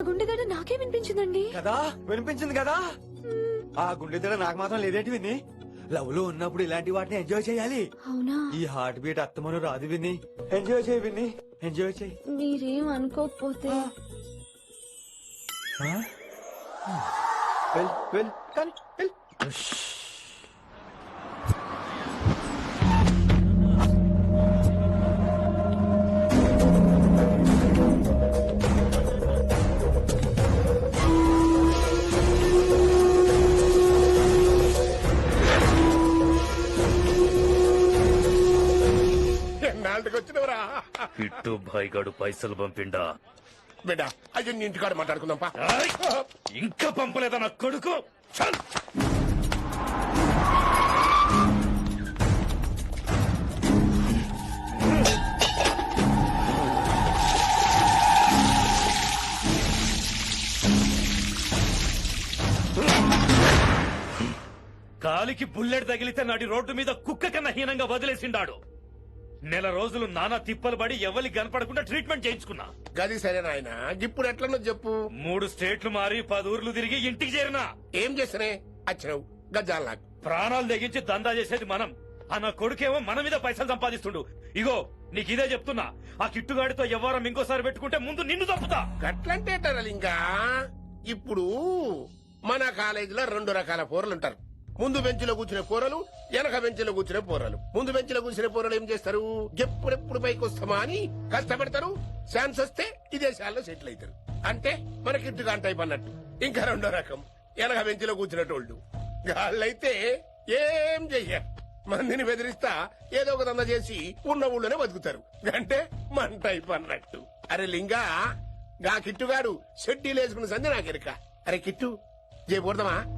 గుండెదడ నాకే వినిపించిందండి. కదా? వినిపించింది కదా? ఆ గుండె దడ నాకు మాత్రం లేదేంటి విని లవ్లో ఉన్నప్పుడు ఇలాంటి వాటిని ఎంజాయ్ చేయాలి. అవునా? ఈ హార్ట్ బీట్ అత్తమను రాదు విని ఎంజాయ్ చేయి విని ఎంజాయ్ చేయి. మీరేం అనుకోకపోతే. వెల్ వెల్ కానీ వెల్ ఇట్టు భాయిగాడు పైసలు పంపిండా? బిడ్డ అయ్యో ఇంటికాడ మాట్లాడుకుందాం పా. ఆయ్! ఇంకా పంపలేదా నా కొడుకు? చల్. కాలికి బుల్లెట్ తగిలితే నాటి రోడ్డు మీద కుక్క కన్నా హీనంగా వదిలేసిండాడు. నెల రోజులు నానా తిప్పలు పడి ఎవరికి కనపడకుండా ట్రీట్మెంట్ చేయించుకున్నా. గది సరే నాయన ఇప్పుడు ఎట్లనో చెప్పు. మూడు స్టేట్లు మారి పది ఊర్లు తిరిగి ఇంటికి చేరినా. ఏం చేసినే? వచ్చినావు గజ్జాలు నాకు. ప్రాణాలు తెగించి దందా చేసేది మనం. ఆ నా కొడుకేమో మన మీద పైసలు సంపాదిస్తుండు. ఇగో నీకు ఇదే చెప్తున్నా. ఆ కిట్టుగాడితో ఎవరం ఇంకోసారి పెట్టుకుంటే ముందు నిన్ను తప్పుతా గట్లంటే ఇంకా ఇప్పుడు మన కాలేజీలో రెండు రకాల పోరలు ఉంటారు ముందు బెంచ్లో కూర్చునే పోరలు వెనక బెంచ్లో కూర్చునే పోరలు. ముందు బెంచ్లో కూర్చునే పోరలు ఏం చేస్తారు? ఎప్పుడెప్పుడు పైకి వస్తామా అని కష్టపడతారు. ఛాన్స్ వస్తే విదేశాల్లో సెటిల్ అవుతారు. అంటే మన కిట్టుగా టైప్ అన్నట్టు. ఇంకా రెండో రకం. వెనక బెంచ్లో కూర్చునేటోళ్ళు. వాళ్ళైతే ఏం చెయ్యరు. మందిని బెదిరిస్తా ఏదో ఒక దంద చేసి ఉన్న ఊళ్ళోనే బతుకుతారు. అంటే మన టైప్ అన్నట్టు. అరే లింగా గా కిట్టుగాడు షెడ్డీలు వేసుకున్న సంధి నాకెరక. అరే కిట్టు చేయకూడదమా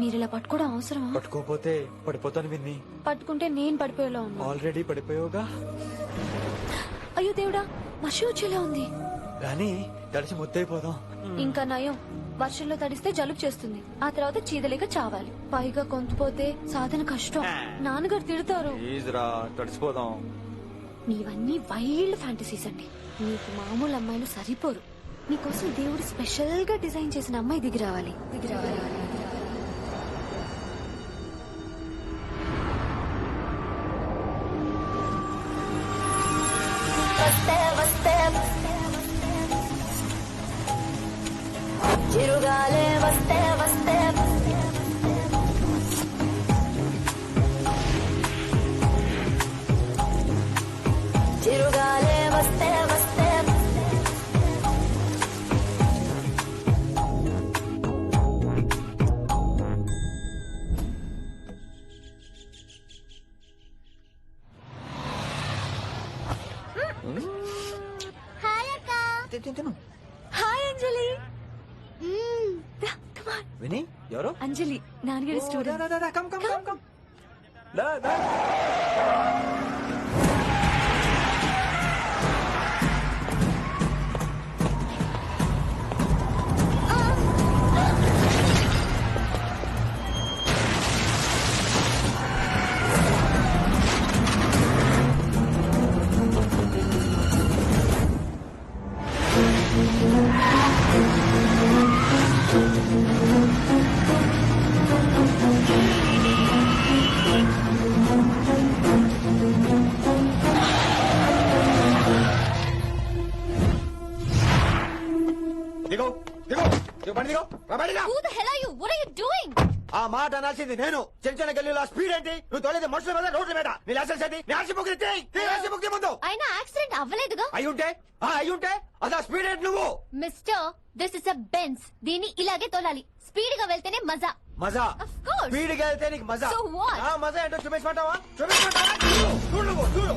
మీరు ఇలా పట్టుకోవడం అవసరమా? పట్టుకోపోతే పడిపోతాను విన్ని. పట్టుకుంటే నేను పడిపోయేలా ఉన్నా ఆల్రెడీ పడిపోయావుగా. అయ్యో దేవుడా వర్షం వచ్చేలా ఉంది. కానీ తడిసి ముద్దైపోదాం ఇంకా నయం. వర్షంలో తడిస్తే జలుబు చేస్తుంది. ఆ తర్వాత చీదలేక చావాలి. పైగా కొంతపోతే సాధన కష్టం. నాన్నగారు తిడతారు. ప్లీజ్ రా తడిసిపోదాం. మీవన్నీ వైల్డ్ ఫ్యాంటసీస్ అండి. మీకు మామూలు అమ్మాయిలు సరిపోరు. మీకోసం దేవుడు స్పెషల్గా డిజైన్ చేసిన అమ్మాయి దిగి రావాలి. దిగి రావాలి. అక్క హాయ్ అంజలి. విని ఎవరు అంజలి నాన్నగారి student come come come come దా దా దిగో బండి దిగో రా బండి దిగో. Who the hell are you? What are you doing? ఆ మాట అనాల్సింది నేను. చిన్న చిన్న గల్లీలో స్పీడ్ ఏంటి? నువ్వు తోలేది మనుషుల మీద రోడ్ల మీద. నీ లైసెన్స్ ఏంటి? నీ తీ. తీ ఆర్సీ బుక్ తీ ముందు. అయినా యాక్సిడెంట్ అవ్వలేదుగా? అయి ఉంటే ఆ అయి ఉంటే అసలు స్పీడ్ ఏంటి నువ్వు? Mister this is a Benz దీన్ని ఇలాగే తోలాలి. స్పీడ్గా వెళ్తేనే మజా. మజా. Of course. స్పీడ్గా వెళ్తే నీకు మజా. So what? ఆ మజా ఏంటో చూపించమంటావా? చూపించమంటావా? చూడు, చూడు నువ్వు చూడు.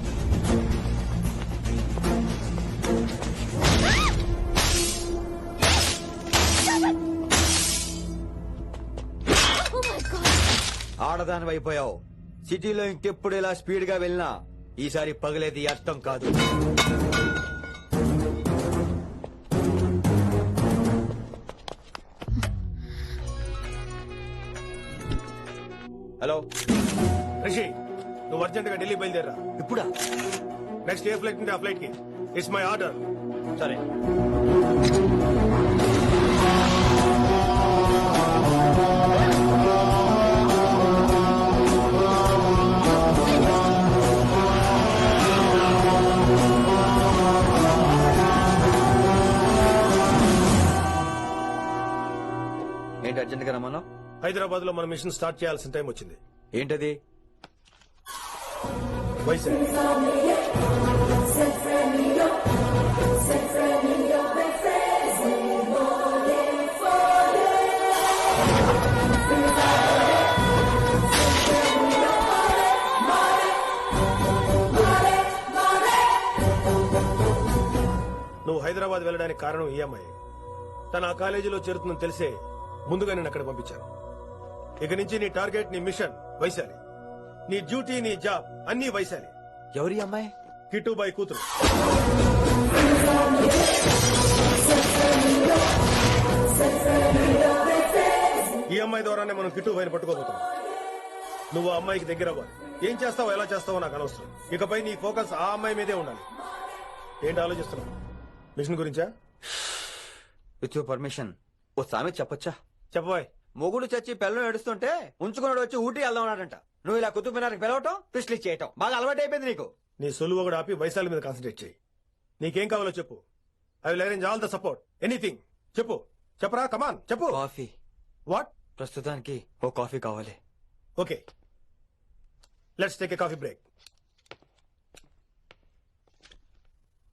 ఆడదాని అయిపోయావు సిటీలో ఇంకెప్పుడు ఇలా స్పీడ్గా వెళ్ళినా ఈసారి పగిలేది అర్థం కాదు. హలో. రిషి నువ్వు అర్జెంట్గా ఢిల్లీ బయలుదేరా ఇప్పుడా? నెక్స్ట్ ఏ ఫ్లైట్ ఉంటే ఆ ఫ్లైట్కి. ఇట్స్ మై ఆర్డర్ సరే. హైదరాబాద్లో మన మిషన్ స్టార్ట్ చేయాల్సిన టైం వచ్చింది. ఏంటది? వైజాగ్ నువ్వు హైదరాబాద్ వెళ్ళడానికి కారణం ఈ అమ్మాయి. తన ఆ కాలేజీలో చేరుతుందని తెలిసే ముందుగా నేను అక్కడ పంపించాను. ఇక నుంచి నీ టార్గెట్ నీ మిషన్ వైశాలి. నీ డ్యూటీ నీ జాబ్ అన్ని వైశాలి. ఎవరి అమ్మాయి? కిట్టుబాయి కూతురు. ఈ అమ్మాయి ద్వారానే మనం కిట్టుబాయిని పట్టుకోబోతున్నాం. నువ్వు ఆ అమ్మాయికి దగ్గర అవ్వాలి. ఏం చేస్తావో ఎలా చేస్తావో నాకు అనవసరం. ఇకపై నీ ఫోకస్ ఆ అమ్మాయి మీదే ఉండాలి. ఏంటి ఆలోచిస్తున్నావు? మిషన్ గురించా? విత్ యువర్ పర్మిషన్ ఓ సామెత చెప్పొచ్చా? చెప్పబాయ్. మొగుడు చచ్చి పిల్లలు ఏడుస్తుంటే ఉంచుకున్నాడు వచ్చి ఊటీ వెళ్దామన్నాడంట నువ్వు ఇలా కుతుబ్ మినార్కి పిలవటం పిస్లీ చేయటం. బాగా అలవాటు అయిపోయింది నీకు. నీ సొలువు కూడా ఆపి వైశాలి మీద కాన్సన్ట్రేట్ చేయి. నీకేం కావాలో చెప్పు. I will arrange all the support anything చెప్పు. చెప్పరా? కమాన్ చెప్పు. కాఫీ. వాట్ ప్రస్తుతానికి ఓ కాఫీ కావాలి. Okay let's take a coffee break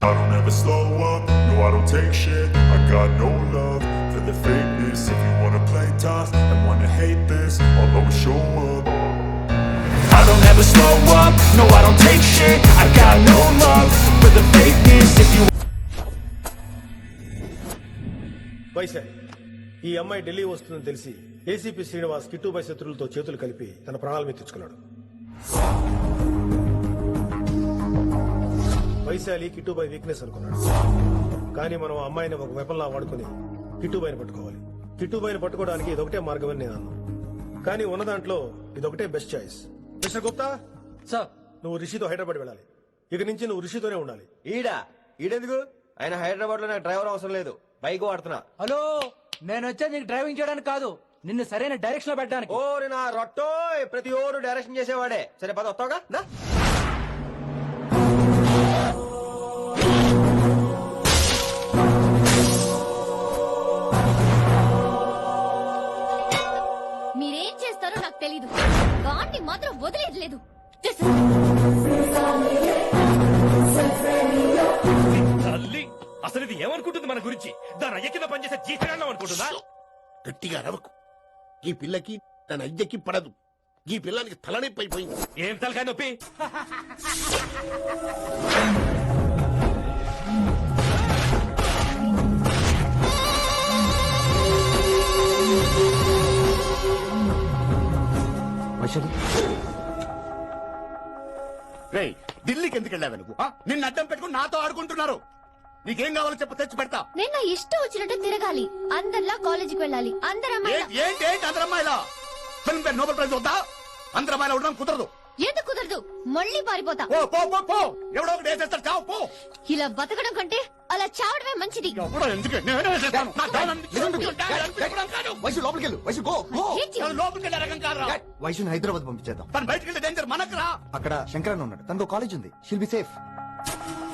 I don't ever slow up, no I don't take shit. I got no love. For the fakeness If you wanna play tough and wanna hate this I'll always show up I don't ever slow up, no I don't take shit I got no love for the fakeness If you Vaishali ఈ అమ్మాయి ఢిల్లీ వస్తుందని తెలిసి ACP Srinivas కిట్టుబై శత్రులతో చేతులు కలిపి తన ప్రాణాల మీద తెచ్చుకున్నాడు వైశాలి కిట్టుబై వీక్నెస్ అనుకున్నాడు కానీ మనం ఆ అమ్మాయిని ఒక వెపన్లా వాడుకుని కిట్టుబాయిని పట్టుకోవాలి. కిట్టుబాయిని పట్టుకోవడానికి ఇదొకటే మార్గం అని నేను అన్నాను కానీ ఉన్న దాంట్లో ఇదొకటే best choice mister Gupta? Sir. నువ్వు రిషితో హైదరాబాద్ వెళ్ళాలి. ఇక నుంచి నువ్వు రిషితోనే ఉండాలి. ఈడా? ఈడెందుకు? ఆయన హైదరాబాద్లో నాకు డ్రైవర్ అవసరం లేదు. బైక్ వాడుతున్నా. హలో నేను వచ్చేది నీకు డ్రైవింగ్ చేయడానికి కాదు. నిన్ను సరైన డైరెక్షన్లో పెట్టడానికి. ఓరి నా రొట్టో ప్రతి ఓరు డైరెక్షన్ చేసేవాడే. సరే పద వస్తావుగా? తెలీదు. గాండి మాత్రం వదిలేదు లేదు తల్లి అసలు ఇది ఏమనుకుంటుంది మన గురించి? దాని అయ్య కింద పనిచేసే జీతగాళ్ళం అనుకుంటుందా? గట్టిగా రవకు ఈ పిల్లకి తన అయ్యకి పడదు. ఈ పిల్లానికి తలనొప్పి అయిపోయింది. ఏం తలకాయ నొప్పి? రేయ్ ఢిల్లీకి ఎందుకు వెళ్ళావు నువ్వు? ఆ? నిన్ను అడ్డం పెట్టుకుని నాతో ఆడుకుంటున్నారు. నీకేం కావాలో చెప్పు తెచ్చి పెడతా. నేను నా ఇష్టం వచ్చినట్టు తిరగాలి. అందరిలా కాలేజీకి వెళ్ళాలి. అందరు అమ్మాయిలా. ఏంటి ఏంటి ఏంటి అందరు అమ్మాయిలా? ఫిల్మ్ పేరు నోబెల్ ప్రైజ్ వద్దా? అందరు అమ్మాయిలు ఉండడం కుదరదు. ఎందుకు కుదరదు? మళ్ళీ పారిపోతా. పో పో పో పో. ఎవడో ఒకటి వేసేస్తాడు చావు పో. ఇలా బతకడం కంటే అలా చావడమే మంచిది. వైసు లోపలికి వెళ్ళు. Go go. హైదరాబాద్ పంపించేద్దాం. తను బయటికి వెళ్తే డేంజర్ అక్కడ శంకరన్ ఉన్నాడు. తనకు కాలేజ్ ఉంది. షిల్ బి సేఫ్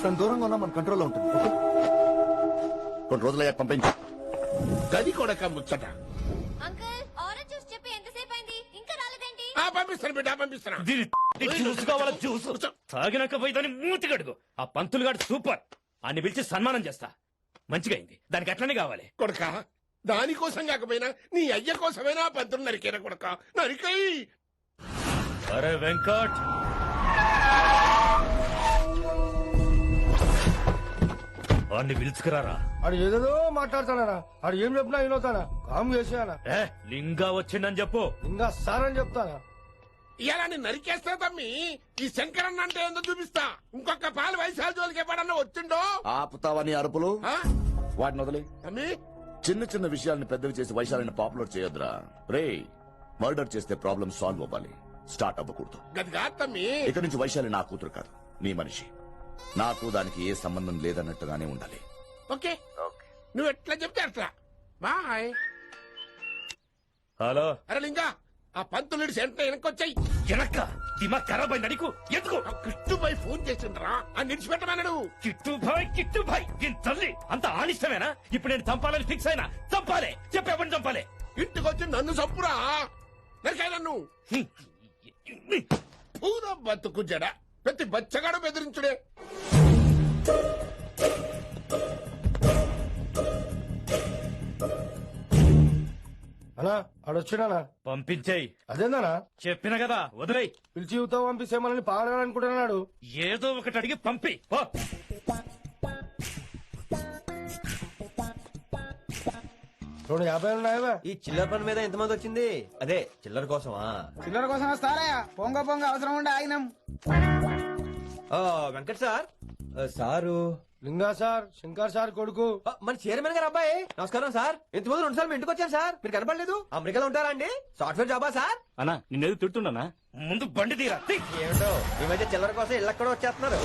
తన దూరంగా ఉన్నా మన కంట్రోల్లో ఉంటుంది. ఓకే కొన్ని రోజులయ్యాక పంపించు. గది కొడక ముచ్చట. అంకుల్ ఆరెంజ్ జ్యూస్ చెప్పి ఎంతసేపు అయింది? ఇంకా రాలేదేంటి? ఆ, పంపిస్తాను బిడ్డ పంపిస్తాను. దీని జ్యూస్ కావాలా? జ్యూస్ తాగినాక పోయి దాన్ని మూతి కడుగు ఆ పంతులు గాడు సూపర్. అన్ని పిలిచి సన్మానం చేస్తా. మంచిగా అయింది దానికి అట్లనే కావాలి. కొడక దానికోసం కాకపోయినా నీ అయ్య కోసమైనా ఆ పంతులు నరికేన కొడక. నరికై! అరే వెంకట్! వాడిని పిలుచుకురారా? ఆడు ఏదేదో మాట్లాడతానా ఆడు ఏం చెప్పినా వినవుతానా కామ్ చేసానా ఏ లింగా వచ్చిందని చెప్పు. ఇంకా సార్ అని చెప్తానా? ఇలా నేను నరికేస్తా తమ్మి ఈ శంకరన్న అంటే ఏందో చూపిస్తా. ఇంకొక పాలు వయసాల జోలికి ఎప్పుడన్నా వచ్చిండో? ఆపుతావని అరుపులు? ఆ? వాటిని వదిలే. తమ్మి? చిన్న చిన్న విషయాల్ని పెద్దవి చేసి వైశాలిని పాపులర్ చేయొద్దురా. రే మర్డర్ చేస్తే ప్రాబ్లం సాల్వ్ అవ్వాలి. స్టార్ట్ అవ్వకూడదు. గది కాదు తమ్మి. ఇక నుంచి వైశాలి నా కూతురు కాదు నీ మనిషి. నాకు దానికి ఏ సంబంధం లేదన్నట్టుగానే ఉండాలి. ఓకే. నువ్వు ఎట్లా చెప్తే అట్లా. బాయ్. హలో. అరే లింగా. ఆ పంతులుడి సెంటర్ వెనకొచ్చాయి ఎనక్క దిమాగ్ ఖరాబ్ అయింది అడిగు. ఎందుకు? కృష్ణుబాయ్ ఫోన్ చేసిండ్రా. అని నిడిచిపెట్టమన్నాడు కిట్టు భాయ్ కిట్టు భాయ్ దీని తల్లి. అంత ఆనిష్టమేనా? ఇప్పుడు నేను చంపాలని ఫిక్స్ అయినా? చంపాలే. చెప్పేపని చంపాలే? ఇంటికొచ్చి నన్ను చంపురా. నరికాయ నన్ను. పూర బతుకు జడ. ప్రతి బచ్చగాడు బెదిరించుడే. అనా ఆడొచ్చినానా పంపించేయి. అదేందనా చెప్పిన కదా వదిలేయ్. పిలిచి యువత పంపిస్తే మనల్ని పాడాలనుకుంటున్నాడు ఏదో ఒకటి అడిగి పంపి పో. రెండు యాభై ఉన్నాయా ఈ చిల్లర పని మీద ఎంతమంది వచ్చింది? అదే చిల్లర కోసమా? చిల్లర కోసం వస్తారా పొంగ పొంగ అవసరం ఉండే ఆగినాం. ఆ, Venkat sir. Sir. Linga sir Shankar sir కొడుకు. మన చైర్మన్ గారు అబ్బాయి. నమస్కారం సార్. ఇంతకుముందు రెండు సార్లు మీ ఇంటికి వచ్చాను సార్. మీరు కనపడలేదు? అమెరికాలో ఉంటారా అండి? సాఫ్ట్వేర్ జాబా సార్? అన్నా నిన్నేది తిడుతుండనా ముందు బండి తీరా. ఏమిటో ఈ మధ్య చిల్లర కోసం ఇళ్ళక్కడ వచ్చేస్తున్నారు.